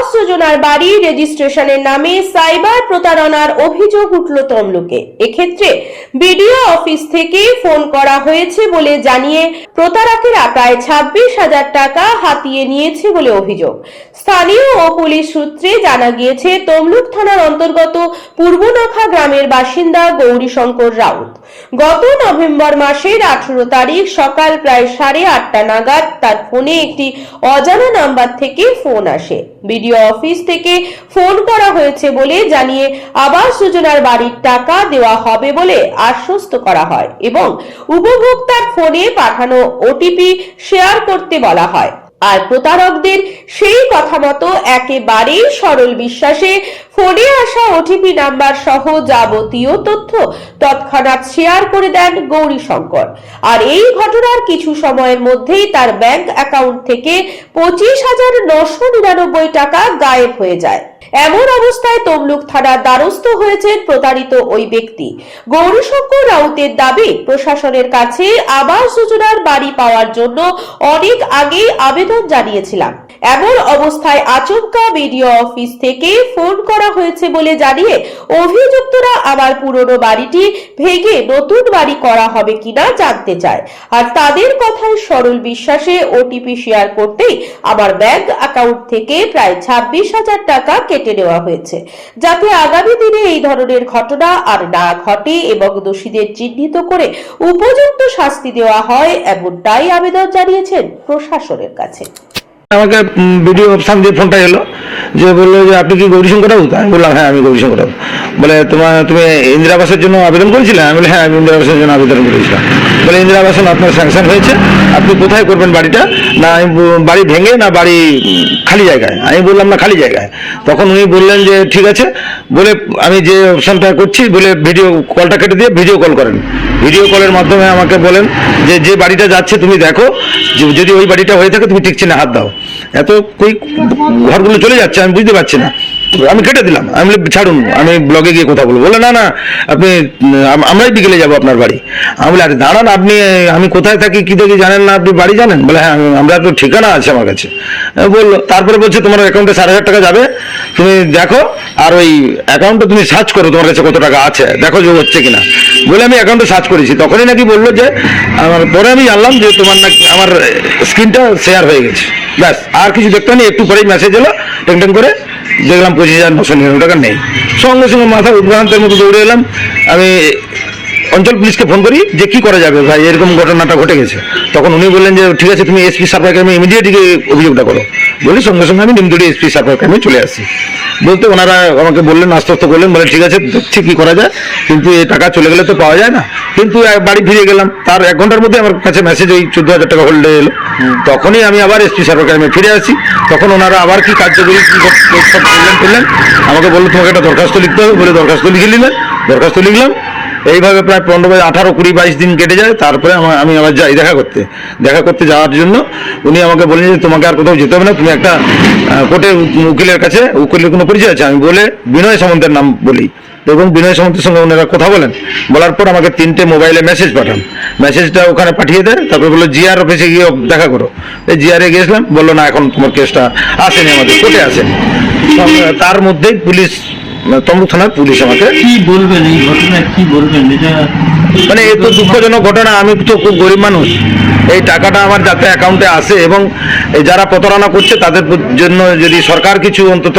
আবাস যোজনার বাড়ি রেজিস্ট্রেশনের নামে সাইবার প্রতারণার অভিযোগ উঠল তমলুকে। এক্ষেত্রে বিডিও অফিস থেকে ফোন করা হয়েছে বলে জানিয়ে প্রতারকেরা প্রায় ছাব্বিশ হাজার টাকা হাতিয়ে নিয়েছে বলে অভিযোগ। স্থানীয় ও পুলিশ সূত্রে জানা গিয়েছে, তমলুক থানার অন্তর্গত পূর্বনখা গ্রামের বাসিন্দা গৌরীশঙ্কর রাউত। গত নভেম্বর মাসের আঠারো তারিখ সকাল প্রায় সাড়ে আটটা নাগাদ তার ফোনে একটি অজানা নাম্বার থেকে ফোন আসে। বিডিও অফিস থেকে ফোন করা হয়েছে বলে জানিয়ে আবাস যোজনার বাড়ির টাকা দেওয়া হবে বলে আশ্বস্ত করা হয় এবং উপভোক্তার ফোনে পাঠানো ওটিপি শেয়ার করতে বলা হয়। আর প্রতারকদের সেই কথা মতো একেবারেই সরল বিশ্বাসে ফোনে আসা ওটিপি নাম্বার সহ যাবতীয় তথ্য তৎক্ষণাৎ শেয়ার করে দেন গৌরী শঙ্কর আর এই ঘটনার কিছু সময়ের মধ্যেই তার ব্যাংক অ্যাকাউন্ট থেকে পঁচিশ হাজার নশো নিরানব্বই টাকা গায়েব হয়ে যায়। এমন অবস্থায় তমলুক থানার দ্বারস্থ হয়েছেন প্রতারিত ওই ব্যক্তি। গৌরশঙ্কর রাউতের দাবি, প্রশাসনের কাছে আবাস যোজনার বাড়ি পাওয়ার জন্য অনেক আগেই আবেদন জানিয়েছিলাম। এমন অবস্থায় আচমকা বিডিও অফিস থেকে ফোন করা হয়েছে বলে জানিয়ে অভিযুক্তরা আমার পুরনো বাড়িটি ভেঙে নতুন বাড়ি করা হবে কিনা জানতে চায়। আর তাদের কথায় সরল বিশ্বাসে ওটিপি শেয়ার করতেই আমার ব্যাংক অ্যাকাউন্ট থেকে প্রায় ছাব্বিশ হাজার টাকা কেটে নেওয়া হয়েছে। যাতে আগামী দিনে এই ধরনের ঘটনা আর না ঘটে এবং দোষীদের চিহ্নিত করে উপযুক্ত শাস্তি দেওয়া হয়, এমনটাই আবেদন জানিয়েছেন প্রশাসনের কাছে। আমাকে ভিডিও অপশান দিয়ে ফোনটা এলো, যে বলল যে, আপনি কি গৌরীশঙ্কর রাউত আমি বললাম হ্যাঁ আমি গৌরীশঙ্কর রাউত বলে, তোমার, তুমি ইন্দিরাবাসের জন্য আবেদন করেছিলে? আমি বলি হ্যাঁ আমি ইন্দিরাবাসের জন্য আবেদন করেছিলাম। বলে ইন্দিরা আবাসন, আপনার স্যাংশন হয়েছে। আপনি কোথায় করবেন বাড়িটা? না, আমি বাড়ি ভেঙে না বাড়ি খালি জায়গায়? আমি বললাম, না, খালি জায়গায়। তখন উনি বললেন যে, ঠিক আছে। বলে আমি যে অপশানটা করছি, বলে ভিডিও কলটা কেটে দিয়ে ভিডিও কল করেন। ভিডিও কলের মাধ্যমে আমাকে বলেন যে যে বাড়িটা যাচ্ছে, তুমি দেখো। যদি ওই বাড়িটা হয়ে থাকে, তুমি ঠিক চিনে হাত দাও। এত কই, ঘরগুলো চলে যাচ্ছে, আমি বুঝতে পারছি না। আমি কেটে দিলাম। আমি ছাড়ুন, আমি ব্লগে গিয়ে কথা বলব। বলে না না, আপনি আমরাই বিকেলে যাব আপনার বাড়ি। আমি বলি আরে, দাঁড়ান আপনি, আমি কোথায় থাকি, কি দেখি জানেন না, আপনি বাড়ি জানেন? বলে হ্যাঁ আমি- আমরা তো ঠিকানা আছে আমার কাছে। বলল, তারপরে বলছে, তোমার অ্যাকাউন্টে সাড়ে হাজার টাকা যাবে। তুমি দেখো, আর ওই অ্যাকাউন্টে তুমি সার্চ করো, তোমার কাছে কত টাকা আছে। দেখো যে হচ্ছে কিনা। বলে, আমি অ্যাকাউন্টে সার্চ করেছি। তখনই নাকি বলল যে, আমার, পরে আমি জানলাম যে তোমার নাকি, আমার স্ক্রিনটা শেয়ার হয়ে গেছে। ব্যাস, আর কিছু দেখতে নেই, একটু পরেই মেসেজ এলো টেন টেন করে। দেখলাম পঁচিশ হাজার, নশো নিরানব্বই টাকা নেই। সঙ্গে সঙ্গে মাথা উদ্ভ্রান্তের মতো দৌড়ে এলাম। আমি অঞ্চল পুলিশকে ফোন করি যে কি করা যাবে ভাই, এরকম ঘটনাটা ঘটে গেছে। তখন উনি বললেন যে, ঠিক আছে, তুমি এসপি সার্ভার ক্রাইমে ইমিডিয়েট অভিযোগটা করো। বলি সঙ্গে সঙ্গে আমি নিমদুড়ি এসপি সার্ভার ক্রাইমে চলে আসি। বলতে ওনারা আমাকে বললেন, আশ্বস্ত করলেন বলে ঠিক আছে, দেখছি কি করা যায়, কিন্তু এই টাকা চলে গেলে তো পাওয়া যায় না। কিন্তু বাড়ি ফিরে গেলাম, তার এক ঘণ্টার মধ্যে আমার কাছে মেসেজ ওই চোদ্দ হাজার টাকা হোল্ডে এলো। তখনই আমি আবার এসপি সার্ভার ক্রাইমে ফিরে আসি। তখন ওনারা আবার কি কার্যকরী করলেন আমাকে বলল, তোমাকে একটা দরখাস্ত লিখতে হবে। বলে, দরখাস্ত লিখে নিলেন, দরখাস্ত লিখলাম। এইভাবে প্রায় পনেরো বাই আঠারো, কুড়ি, বাইশ দিন কেটে যায়। তারপরে আমি আবার যাই দেখা করতে। দেখা করতে যাওয়ার জন্য উনি আমাকে বলেন যে, তোমাকে আর কোথাও যেতে হবে না। তুমি একটা কোর্টের উকিলের কাছে, উকিলের কোনো পরিচয় আছে? আমি বলে, বিনয় সামন্তের নাম বলি। এবং বিনয় সামন্তের সঙ্গে ওনারা কথা বলেন। বলার পর আমাকে তিনটে মোবাইলে মেসেজ পাঠান। মেসেজটা ওখানে পাঠিয়ে দেয়। তারপরে বলল জিআর অফিসে গিয়ে দেখা করো। এই জিআরে গিয়েছিলাম। বলল, না, এখন তোমার কেসটা আসেনি আমাদের। কোর্টে আসেনি। তার মধ্যেই পুলিশ তমলুক থানার পুলিশ আমাকে। কি বলবেন এই ঘটনায় কি বলবেন? এটা মানে এ তো দুঃখজনক ঘটনা আমি তো খুব গরিব মানুষ। এই টাকাটা আমার যাতে অ্যাকাউন্টে আসে এবং যারা প্রতারণা করছে তাদের জন্য যদি সরকার কিছু অন্তত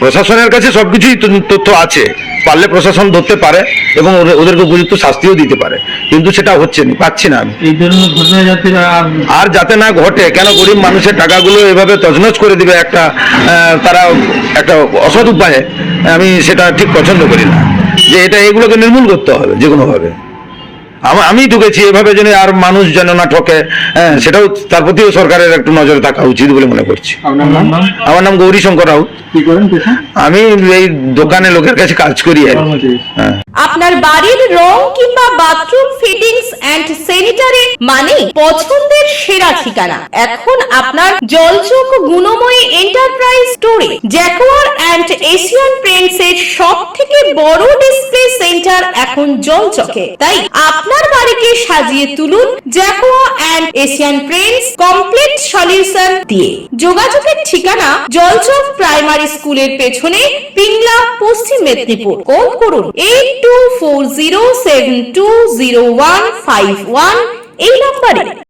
প্রশাসনের কাছে সব কিছুই তথ্য আছে। পারলে প্রশাসন ধরতে পারে এবং ওদের- ওদেরকে উপযুক্ত শাস্তিও দিতে পারে। কিন্তু সেটা হচ্ছে না পাচ্ছি না আমি। এই ধরনের ঘটনা যাতে আর আর যাতে না ঘটে কেন গরিব মানুষের টাকাগুলো এভাবে তছনছ করে দিবে একটা তারা একটা অসৎ উপায়ে আমি সেটা ঠিক পছন্দ করি না। যে এটা এগুলোকে নির্মূল করতে হবে যে কোনোভাবে আমা- ঢুকেছি এভাবে যেন আর মানুষ যেন না ঠকে হ্যাঁ সেটাও তার প্রতিও সরকারের একটু নজরে থাকা উচিত বলে মনে করছি। আমার নাম গৌরী শঙ্কর রাউত আমি এই দোকানে লোকের কাছে কাজ করি আর হ্যাঁ। আপনার বাড়ির রং কিংবা বাথরুম ফিটিংস এন্ড স্যানিটারি মানে পছন্দের সেরা ঠিকানা। এখন আপনার জলচোখ গুণময়ী এন্টারপ্রাইজ স্টোরে জ্যাকোয়ার এন্ড এশিয়ান পেন্টস এর সব থেকে বড় ডিসপ্লে সেন্টার এখন জলচকে তাই আপনার বাড়িকে সাজিয়ে তুলুন Jaquar and Asian Paints complete solution দিয়ে। যোগাযোগের ঠিকানা জলচক প্রাইমারি স্কুলের পেছনে পিংলা, পশ্চিম মেদিনীপুর। কল করুন এইট এই নম্বরে।